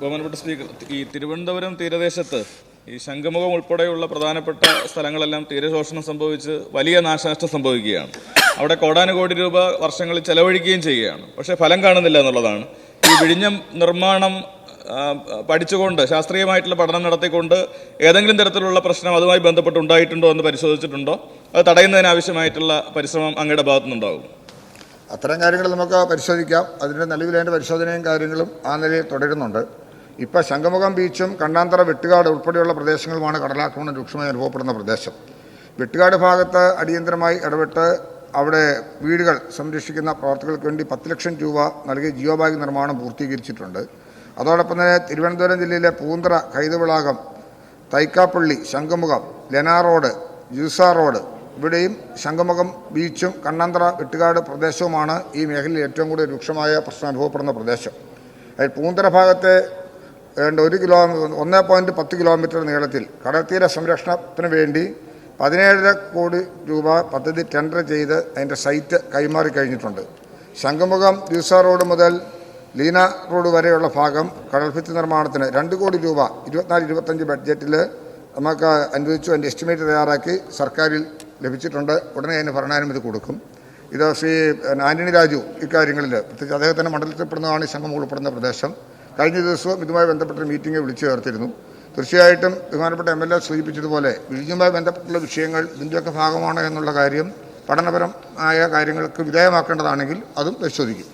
ബഹുമാനപ്പെട്ട സ്പീക്കർ ഈ തിരുവനന്തപുരം തീരദേശത്ത് ഈ ശംഖുമുഖം ഉൾപ്പെടെയുള്ള പ്രധാനപ്പെട്ട സ്ഥലങ്ങളെല്ലാം തീരശോഷണം സംഭവിച്ച് വലിയ നാശനഷ്ടം സംഭവിക്കുകയാണ്. അവിടെ കോടാനുകോടി രൂപ വർഷങ്ങളിൽ ചെലവഴിക്കുകയും ചെയ്യുകയാണ്. പക്ഷേ ഫലം കാണുന്നില്ല എന്നുള്ളതാണ്. ഈ വിഴിഞ്ഞം നിർമ്മാണം പഠിച്ചുകൊണ്ട് ശാസ്ത്രീയമായിട്ടുള്ള പഠനം നടത്തിക്കൊണ്ട് ഏതെങ്കിലും തരത്തിലുള്ള പ്രശ്നം അതുമായി ബന്ധപ്പെട്ട് ഉണ്ടായിട്ടുണ്ടോ എന്ന് പരിശോധിച്ചിട്ടുണ്ടോ? അത് തടയുന്നതിന് ആവശ്യമായിട്ടുള്ള പരിശ്രമം അങ്ങയുടെ ഭാഗത്തുനിന്നുണ്ടാകും. അത്തരം കാര്യങ്ങൾ നമുക്ക് പരിശോധിക്കാം. അതിന്റെ നിലവിലേന്റെ പരിശോധനയും കാര്യങ്ങളും ആ നിലയിൽ തുടരുന്നുണ്ട്. ഇപ്പോൾ ശംഖുമുഖം ബീച്ചും കണ്ണാന്തറ വെട്ടുകാട് ഉൾപ്പെടെയുള്ള പ്രദേശങ്ങളുമാണ് കടലാക്രമണം രൂക്ഷമായി അനുഭവപ്പെടുന്ന പ്രദേശം. വെട്ടുകാട് ഭാഗത്ത് അടിയന്തരമായി ഇടപെട്ട് അവിടെ വീടുകൾ സംരക്ഷിക്കുന്ന പ്രവർത്തകർക്ക് വേണ്ടി പത്ത് ലക്ഷം രൂപ നൽകി ജിയോ ബാഗ് നിർമ്മാണം പൂർത്തീകരിച്ചിട്ടുണ്ട്. അതോടൊപ്പം തന്നെ തിരുവനന്തപുരം ജില്ലയിലെ പൂന്തറ കൈതവിളാകം തൈക്കാപ്പള്ളി ശംഖുമുഖം ലെനാ റോഡ് ജ്യൂസ റോഡ് ഇവിടെയും ശംഖുമുഖം ബീച്ചും കണ്ണാന്തറ വെട്ടുകാട് പ്രദേശവുമാണ് ഈ മേഖലയിൽ ഏറ്റവും കൂടുതൽ രൂക്ഷമായ പ്രശ്നം അനുഭവപ്പെടുന്ന പ്രദേശം. പൂന്തറ ഭാഗത്തെ ഏതാണ്ട് ഒരു കിലോ ഒന്ന് പോയിന്റ് പത്ത് കിലോമീറ്റർ നീളത്തിൽ കടൽത്തീര സംരക്ഷണത്തിന് വേണ്ടി പതിനേഴര കോടി രൂപ പദ്ധതി ടെൻഡർ ചെയ്ത് അതിന്റെ സൈറ്റ് കൈമാറി കഴിഞ്ഞിട്ടുണ്ട്. ശംഖുമുഖം ദിവസ റോഡ് മുതൽ ലീന റോഡ് വരെയുള്ള ഭാഗം കടൽഭിത്തി നിർമ്മാണത്തിന് രണ്ട് കോടി രൂപ ഇരുപത്തിനാല് ഇരുപത്തഞ്ച് ബഡ്ജറ്റിൽ നമുക്ക് അനുവദിച്ചു അതിന്റെ എസ്റ്റിമേറ്റ് തയ്യാറാക്കി സർക്കാരിൽ ലഭിച്ചിട്ടുണ്ട്. ഉടനെ അതിന് ഭരണാനുമതി കൊടുക്കും. ഇത് ശ്രീ ആന്റണി രാജു ഇക്കാര്യങ്ങളിൽ പ്രത്യേകിച്ച് അദ്ദേഹത്തിന്റെ മണ്ഡലത്തിൽപ്പെടുന്നതാണ് ഈ സംഘം ഉൾപ്പെടുന്ന പ്രദേശം. കഴിഞ്ഞ ദിവസവും ഇതുമായി ബന്ധപ്പെട്ട മീറ്റിംഗ് വിളിച്ചു ചേർത്തിരുന്നു. തീർച്ചയായിട്ടും ബഹുമാനപ്പെട്ട എം എൽ എ സൂചിപ്പിച്ചതുപോലെ വിഴിഞ്ഞുമായി ബന്ധപ്പെട്ടുള്ള വിഷയങ്ങൾ ഇതിന്റെയൊക്കെ ഭാഗമാണ് എന്നുള്ള കാര്യം പഠനപരമായ കാര്യങ്ങൾക്ക് വിധേയമാക്കേണ്ടതാണെങ്കിൽ അതും പരിശോധിക്കും.